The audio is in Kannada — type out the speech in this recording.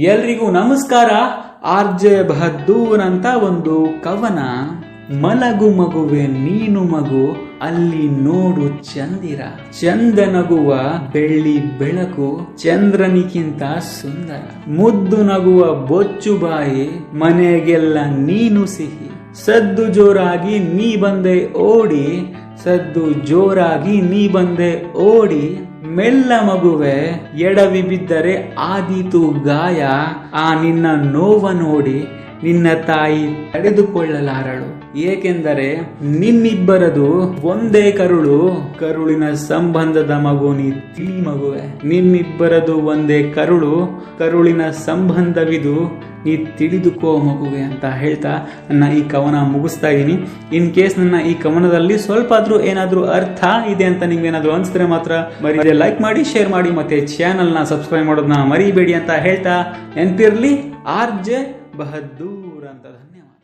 ಎಲ್ರಿಗೂ ನಮಸ್ಕಾರ. ಆರ್ ಜೆ ಬಹದ್ದೂರ್ ಅಂತ ಒಂದು ಕವನ, ಮಲಗು ಮಗುವೆ ನೀನು ಮಗು, ಅಲ್ಲಿ ನೋಡು ಚಂದಿರ. ಚಂದನಗುವ ಬೆಳ್ಳಿ ಬೆಳಕು, ಚಂದ್ರನಿಗಿಂತ ಸುಂದರ. ಮುದ್ದು ನಗುವ ಬೊಚ್ಚು ಬಾಯಿ, ಮನೆಗೆಲ್ಲ ನೀನು ಸಿಹಿ. ಸದ್ದು ಜೋರಾಗಿ ನೀ ಬಂದೆ ಓಡಿ, ಸದ್ದು ಜೋರಾಗಿ ನೀ ಬಂದೆ ಓಡಿ ಮೆಲ್ಲ ಮಗುವೆ ಎಡವಿ ಬಿದ್ದರೆ ಆದೀತು ಗಾಯ. ಆ ನಿನ್ನ ನೋವ ನೋಡಿ ನಿನ್ನ ತಾಯಿ ತಡೆದುಕೊಳ್ಳಲಾರಳು ಏಕೆಂದರೆ ನಿನ್ನಿಬ್ಬರದು ಒಂದೇ ಕರುಳು, ಕರುಳಿನ ಸಂಬಂಧದ ಮಗು ನೀ ತಿಳಿ ಮಗುವೆ. ನಿನ್ನಿಬ್ಬರದು ಒಂದೇ ಕರುಳು, ಕರುಳಿನ ಸಂಬಂಧವಿದು ನೀ ತಿಳಿದುಕೋ ಮಗುವೆ ಅಂತ ಹೇಳ್ತಾ ನನ್ನ ಈ ಕವನ ಮುಗಿಸ್ತಾ ಇದ್ದೀನಿ. ಇನ್ ಕೇಸ್ ನನ್ನ ಈ ಕವನದಲ್ಲಿ ಸ್ವಲ್ಪ ಆದ್ರೂ ಏನಾದ್ರೂ ಅರ್ಥ ಇದೆ ಅಂತ ನಿಮ್ಗೇನಾದರೂ ಅನಿಸಿದ್ರೆ ಮಾತ್ರ ಮರಿ ಲೈಕ್ ಮಾಡಿ ಶೇರ್ ಮಾಡಿ ಮತ್ತೆ ಚಾನಲ್ನ ಸಬ್ಸ್ಕ್ರೈಬ್ ಮಾಡೋದನ್ನ ಮರಿಬೇಡಿ ಅಂತ ಹೇಳ್ತಾ ಎಂತಿರಲಿ. ಆರ್ ಜೆ ಬಹದ್ದೂರ್ ಅಂತ ಧನ್ಯವಾದ